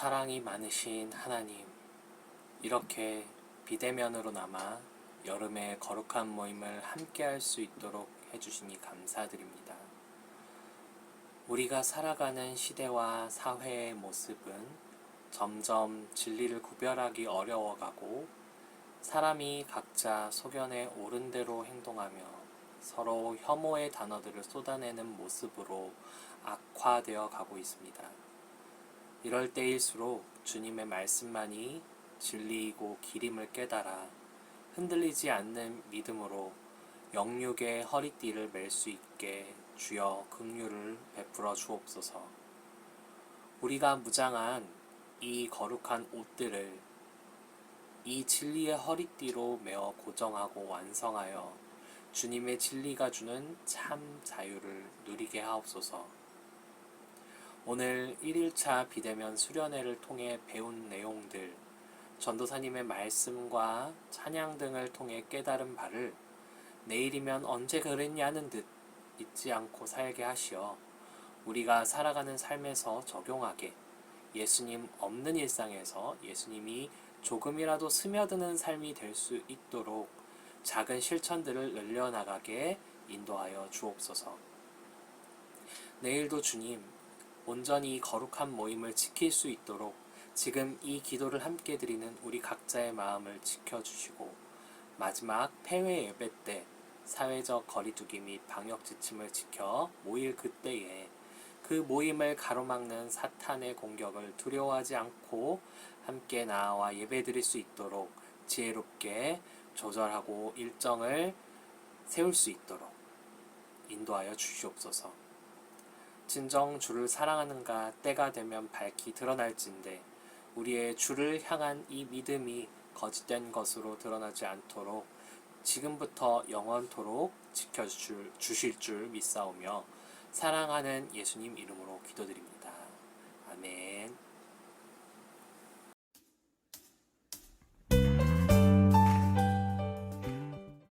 사랑이 많으신 하나님, 이렇게 비대면으로나마 여름의 거룩한 모임을 함께 할 수 있도록 해주시니 감사드립니다. 우리가 살아가는 시대와 사회의 모습은 점점 진리를 구별하기 어려워가고 사람이 각자 소견에 옳은 대로 행동하며 서로 혐오의 단어들을 쏟아내는 모습으로 악화되어 가고 있습니다. 이럴 때일수록 주님의 말씀만이 진리이고 길임을 깨달아 흔들리지 않는 믿음으로 영육의 허리띠를 맬 수 있게 주여 긍휼을 베풀어 주옵소서. 우리가 무장한 이 거룩한 옷들을 이 진리의 허리띠로 메어 고정하고 완성하여 주님의 진리가 주는 참 자유를 누리게 하옵소서. 오늘 1일차 비대면 수련회를 통해 배운 내용들, 전도사님의 말씀과 찬양 등을 통해 깨달은 바를 내일이면 언제 그랬냐는 듯 잊지 않고 살게 하시어 우리가 살아가는 삶에서 적용하게 예수님 없는 일상에서 예수님이 조금이라도 스며드는 삶이 될 수 있도록 작은 실천들을 늘려나가게 인도하여 주옵소서. 내일도 주님, 온전히 거룩한 모임을 지킬 수 있도록 지금 이 기도를 함께 드리는 우리 각자의 마음을 지켜주시고 마지막 폐회 예배 때 사회적 거리두기 및 방역 지침을 지켜 모일 그때에 그 모임을 가로막는 사탄의 공격을 두려워하지 않고 함께 나와 예배 드릴 수 있도록 지혜롭게 조절하고 일정을 세울 수 있도록 인도하여 주시옵소서. 진정 주를 사랑하는가 때가 되면 밝히 드러날진데 우리의 주를 향한 이 믿음이 거짓된 것으로 드러나지 않도록 지금부터 영원토록 지켜주실 주실 줄 믿사오며 사랑하는 예수님 이름으로 기도드립니다. 아멘.